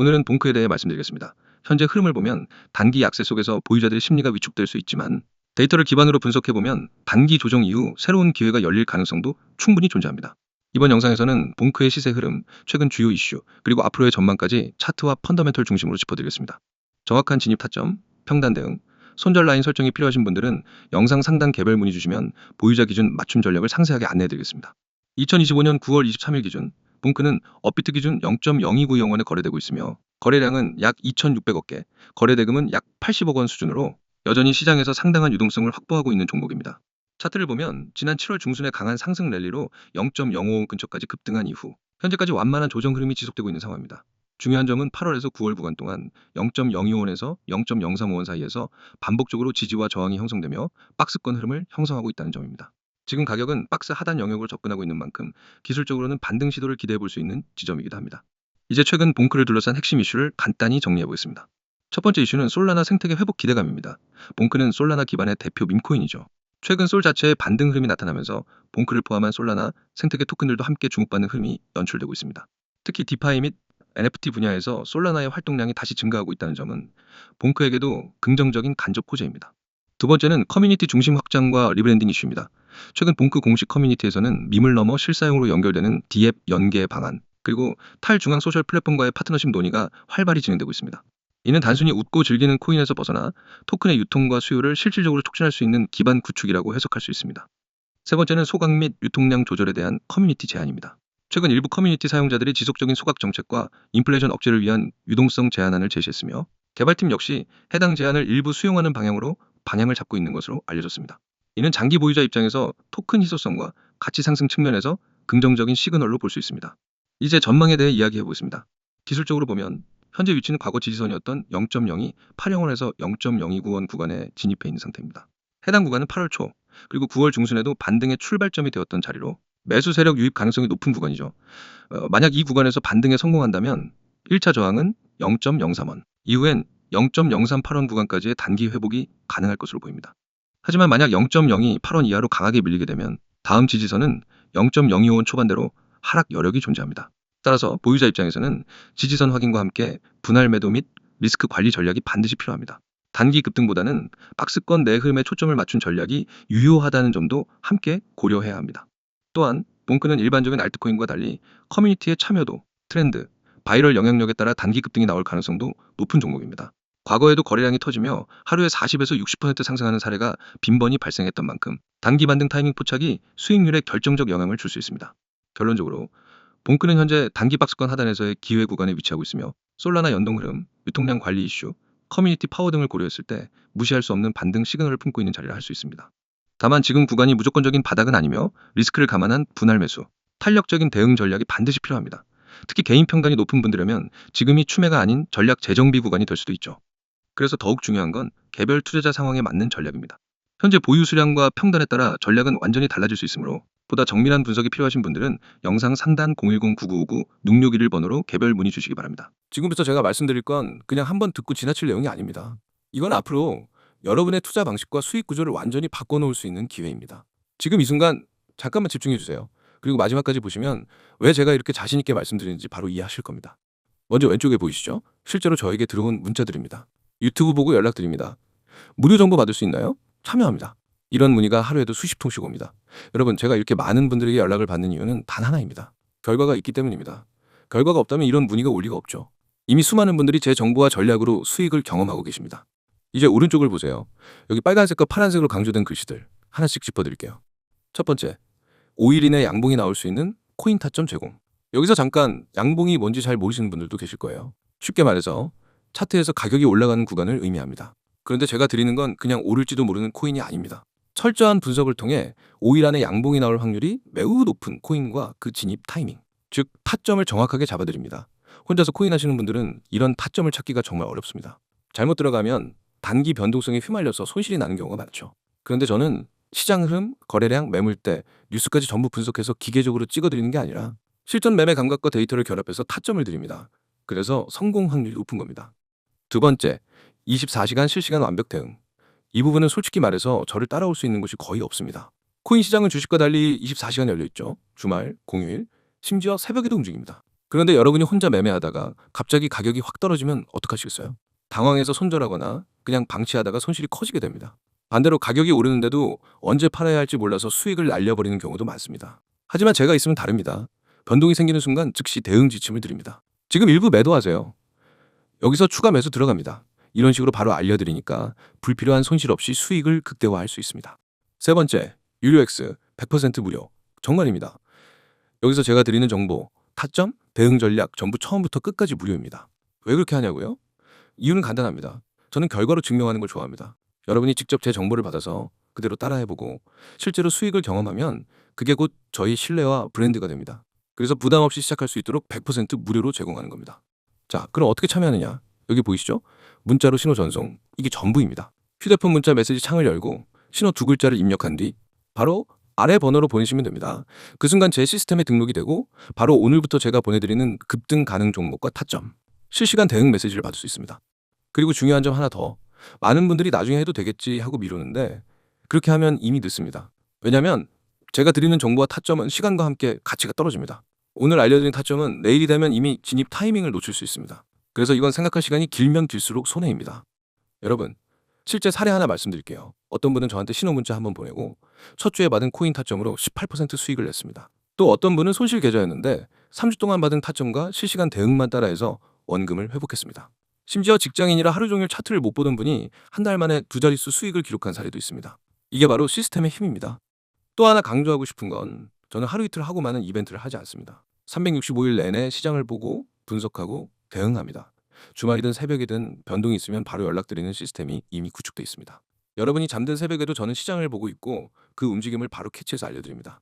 오늘은 봉크에 대해 말씀드리겠습니다. 현재 흐름을 보면 단기 약세 속에서 보유자들의 심리가 위축될 수 있지만 데이터를 기반으로 분석해보면 단기 조정 이후 새로운 기회가 열릴 가능성도 충분히 존재합니다. 이번 영상에서는 봉크의 시세 흐름, 최근 주요 이슈, 그리고 앞으로의 전망까지 차트와 펀더멘털 중심으로 짚어드리겠습니다. 정확한 진입 타점, 평단 대응, 손절 라인 설정이 필요하신 분들은 영상 상단 개별 문의 주시면 보유자 기준 맞춤 전략을 상세하게 안내해드리겠습니다. 2025년 9월 23일 기준 봉크는 업비트 기준 0.029영원에 거래되고 있으며 거래량은 약 2,600억 개, 거래 대금은 약 80억 원 수준으로 여전히 시장에서 상당한 유동성을 확보하고 있는 종목입니다. 차트를 보면 지난 7월 중순에 강한 상승 랠리로 0.050 근처까지 급등한 이후 현재까지 완만한 조정 흐름이 지속되고 있는 상황입니다. 중요한 점은 8월에서 9월 구간 동안 0.025원에서 0.035원 사이에서 반복적으로 지지와 저항이 형성되며 박스권 흐름을 형성하고 있다는 점입니다. 지금 가격은 박스 하단 영역으로 접근하고 있는 만큼 기술적으로는 반등 시도를 기대해 볼 수 있는 지점이기도 합니다. 이제 최근 봉크를 둘러싼 핵심 이슈를 간단히 정리해 보겠습니다. 첫 번째 이슈는 솔라나 생태계 회복 기대감입니다. 봉크는 솔라나 기반의 대표 밈코인이죠. 최근 솔 자체의 반등 흐름이 나타나면서 봉크를 포함한 솔라나 생태계 토큰들도 함께 주목받는 흐름이 연출되고 있습니다. 특히 디파이 및 NFT 분야에서 솔라나의 활동량이 다시 증가하고 있다는 점은 봉크에게도 긍정적인 간접 호재입니다. 두 번째는 커뮤니티 중심 확장과 리브랜딩 이슈입니다. 최근 봉크 공식 커뮤니티에서는 밈을 넘어 실사용으로 연결되는 디앱 연계 방안, 그리고 탈중앙 소셜 플랫폼과의 파트너십 논의가 활발히 진행되고 있습니다. 이는 단순히 웃고 즐기는 코인에서 벗어나 토큰의 유통과 수요를 실질적으로 촉진할 수 있는 기반 구축이라고 해석할 수 있습니다. 세 번째는 소각 및 유통량 조절에 대한 커뮤니티 제한입니다. 최근 일부 커뮤니티 사용자들이 지속적인 소각 정책과 인플레이션 억제를 위한 유동성 제한안을 제시했으며 개발팀 역시 해당 제한을 일부 수용하는 방향으로 방향을 잡고 있는 것으로 알려졌습니다. 이는 장기 보유자 입장에서 토큰 희소성과 가치 상승 측면에서 긍정적인 시그널로 볼 수 있습니다. 이제 전망에 대해 이야기해 보겠습니다. 기술적으로 보면 현재 위치는 과거 지지선이었던 0.02 8영원에서 0.029원 구간에 진입해 있는 상태입니다. 해당 구간은 8월 초 그리고 9월 중순에도 반등의 출발점이 되었던 자리로 매수 세력 유입 가능성이 높은 구간이죠. 어, 만약 이 구간에서 반등에 성공한다면 1차 저항은 0.03원, 이후엔 0.038원 구간까지의 단기 회복이 가능할 것으로 보입니다. 하지만 만약 0.02 8원 이하로 강하게 밀리게 되면 다음 지지선은 0.025원 초반대로 하락 여력이 존재합니다. 따라서 보유자 입장에서는 지지선 확인과 함께 분할 매도 및 리스크 관리 전략이 반드시 필요합니다. 단기 급등보다는 박스권 내 흐름에 초점을 맞춘 전략이 유효하다는 점도 함께 고려해야 합니다. 또한 봉크는 일반적인 알트코인과 달리 커뮤니티의 참여도, 트렌드, 바이럴 영향력에 따라 단기 급등이 나올 가능성도 높은 종목입니다. 과거에도 거래량이 터지며 하루에 40에서 60% 상승하는 사례가 빈번히 발생했던 만큼 단기 반등 타이밍 포착이 수익률에 결정적 영향을 줄 수 있습니다. 결론적으로 봉크는 현재 단기 박스권 하단에서의 기회 구간에 위치하고 있으며 솔라나 연동 흐름, 유통량 관리 이슈, 커뮤니티 파워 등을 고려했을 때 무시할 수 없는 반등 시그널을 품고 있는 자리를 할 수 있습니다. 다만 지금 구간이 무조건적인 바닥은 아니며 리스크를 감안한 분할 매수, 탄력적인 대응 전략이 반드시 필요합니다. 특히 개인 평단이 높은 분들이라면 지금이 추매가 아닌 전략 재정비 구간이 될 수도 있죠. 그래서 더욱 중요한 건 개별 투자자 상황에 맞는 전략입니다. 현재 보유 수량과 평단에 따라 전략은 완전히 달라질 수 있으므로 보다 정밀한 분석이 필요하신 분들은 영상 상단 010-9959-661 번호로 개별 문의 주시기 바랍니다. 지금부터 제가 말씀드릴 건 그냥 한번 듣고 지나칠 내용이 아닙니다. 이건 앞으로 여러분의 투자 방식과 수익 구조를 완전히 바꿔놓을 수 있는 기회입니다. 지금 이 순간 잠깐만 집중해 주세요. 그리고 마지막까지 보시면 왜 제가 이렇게 자신 있게 말씀드리는지 바로 이해하실 겁니다. 먼저 왼쪽에 보이시죠? 실제로 저에게 들어온 문자들입니다. 유튜브 보고 연락드립니다. 무료 정보 받을 수 있나요? 참여합니다. 이런 문의가 하루에도 수십 통씩 옵니다. 여러분, 제가 이렇게 많은 분들에게 연락을 받는 이유는 단 하나입니다. 결과가 있기 때문입니다. 결과가 없다면 이런 문의가 올 리가 없죠. 이미 수많은 분들이 제 정보와 전략으로 수익을 경험하고 계십니다. 이제 오른쪽을 보세요. 여기 빨간색과 파란색으로 강조된 글씨들 하나씩 짚어드릴게요. 첫 번째, 5일 이내 양봉이 나올 수 있는 코인 타점 제공. 여기서 잠깐 양봉이 뭔지 잘 모르시는 분들도 계실 거예요. 쉽게 말해서 차트에서 가격이 올라가는 구간을 의미합니다. 그런데 제가 드리는 건 그냥 오를지도 모르는 코인이 아닙니다. 철저한 분석을 통해 5일 안에 양봉이 나올 확률이 매우 높은 코인과 그 진입 타이밍, 즉 타점을 정확하게 잡아드립니다. 혼자서 코인 하시는 분들은 이런 타점을 찾기가 정말 어렵습니다. 잘못 들어가면 단기 변동성에 휘말려서 손실이 나는 경우가 많죠. 그런데 저는 시장 흐름, 거래량, 매물대, 뉴스까지 전부 분석해서 기계적으로 찍어드리는 게 아니라 실전 매매 감각과 데이터를 결합해서 타점을 드립니다. 그래서 성공 확률이 높은 겁니다. 두 번째, 24시간 실시간 완벽 대응. 이 부분은 솔직히 말해서 저를 따라올 수 있는 곳이 거의 없습니다. 코인 시장은 주식과 달리 24시간 열려 있죠. 주말, 공휴일, 심지어 새벽에도 움직입니다. 그런데 여러분이 혼자 매매하다가 갑자기 가격이 확 떨어지면 어떡하시겠어요? 당황해서 손절하거나 그냥 방치하다가 손실이 커지게 됩니다. 반대로 가격이 오르는데도 언제 팔아야 할지 몰라서 수익을 날려버리는 경우도 많습니다. 하지만 제가 있으면 다릅니다. 변동이 생기는 순간 즉시 대응 지침을 드립니다. 지금 일부 매도하세요. 여기서 추가 매수 들어갑니다. 이런 식으로 바로 알려드리니까 불필요한 손실 없이 수익을 극대화할 수 있습니다. 세 번째, 유료X 100% 무료. 정말입니다. 여기서 제가 드리는 정보, 타점, 대응 전략 전부 처음부터 끝까지 무료입니다. 왜 그렇게 하냐고요? 이유는 간단합니다. 저는 결과로 증명하는 걸 좋아합니다. 여러분이 직접 제 정보를 받아서 그대로 따라해보고 실제로 수익을 경험하면 그게 곧 저희 신뢰와 브랜드가 됩니다. 그래서 부담 없이 시작할 수 있도록 100% 무료로 제공하는 겁니다. 자, 그럼 어떻게 참여하느냐? 여기 보이시죠? 문자로 신호 전송. 이게 전부입니다. 휴대폰 문자 메시지 창을 열고 신호 두 글자를 입력한 뒤 바로 아래 번호로 보내시면 됩니다. 그 순간 제 시스템에 등록이 되고 바로 오늘부터 제가 보내드리는 급등 가능 종목과 타점, 실시간 대응 메시지를 받을 수 있습니다. 그리고 중요한 점 하나 더. 많은 분들이 나중에 해도 되겠지 하고 미루는데 그렇게 하면 이미 늦습니다. 왜냐하면 제가 드리는 정보와 타점은 시간과 함께 가치가 떨어집니다. 오늘 알려드린 타점은 내일이 되면 이미 진입 타이밍을 놓칠 수 있습니다. 그래서 이건 생각할 시간이 길면 길수록 손해입니다. 여러분, 실제 사례 하나 말씀드릴게요. 어떤 분은 저한테 신호 문자 한번 보내고 첫 주에 받은 코인 타점으로 18% 수익을 냈습니다. 또 어떤 분은 손실 계좌였는데 3주 동안 받은 타점과 실시간 대응만 따라해서 원금을 회복했습니다. 심지어 직장인이라 하루 종일 차트를 못 보던 분이 한 달 만에 두 자릿수 수익을 기록한 사례도 있습니다. 이게 바로 시스템의 힘입니다. 또 하나 강조하고 싶은 건 저는 하루 이틀 하고 마는 이벤트를 하지 않습니다. 365일 내내 시장을 보고 분석하고 대응합니다. 주말이든 새벽이든 변동이 있으면 바로 연락드리는 시스템이 이미 구축돼 있습니다. 여러분이 잠든 새벽에도 저는 시장을 보고 있고 그 움직임을 바로 캐치해서 알려드립니다.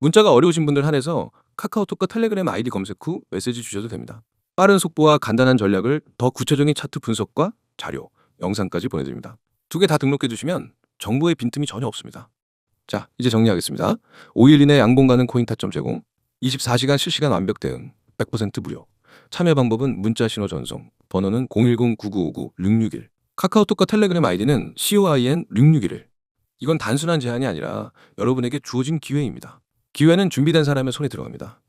문자가 어려우신 분들 한해서 카카오톡과 텔레그램 아이디 검색 후 메시지 주셔도 됩니다. 빠른 속보와 간단한 전략을 더 구체적인 차트 분석과 자료, 영상까지 보내드립니다. 두 개 다 등록해 두시면 정보의 빈틈이 전혀 없습니다. 자, 이제 정리하겠습니다. 5일 이내 양봉 가는 코인 타점 제공, 24시간 실시간 완벽 대응, 100% 무료. 참여 방법은 문자 신호 전송, 번호는 010-9959-661. 카카오톡과 텔레그램 아이디는 COIN 661. 이건 단순한 제한이 아니라 여러분에게 주어진 기회입니다. 기회는 준비된 사람의 손에 들어갑니다.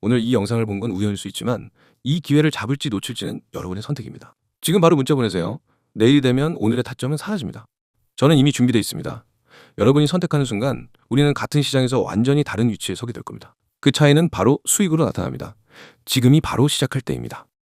오늘 이 영상을 본 건 우연일 수 있지만 이 기회를 잡을지 놓칠지는 여러분의 선택입니다. 지금 바로 문자 보내세요. 내일이 되면 오늘의 타점은 사라집니다. 저는 이미 준비되어 있습니다. 여러분이 선택하는 순간 우리는 같은 시장에서 완전히 다른 위치에 서게 될 겁니다. 그 차이는 바로 수익으로 나타납니다. 지금이 바로 시작할 때입니다.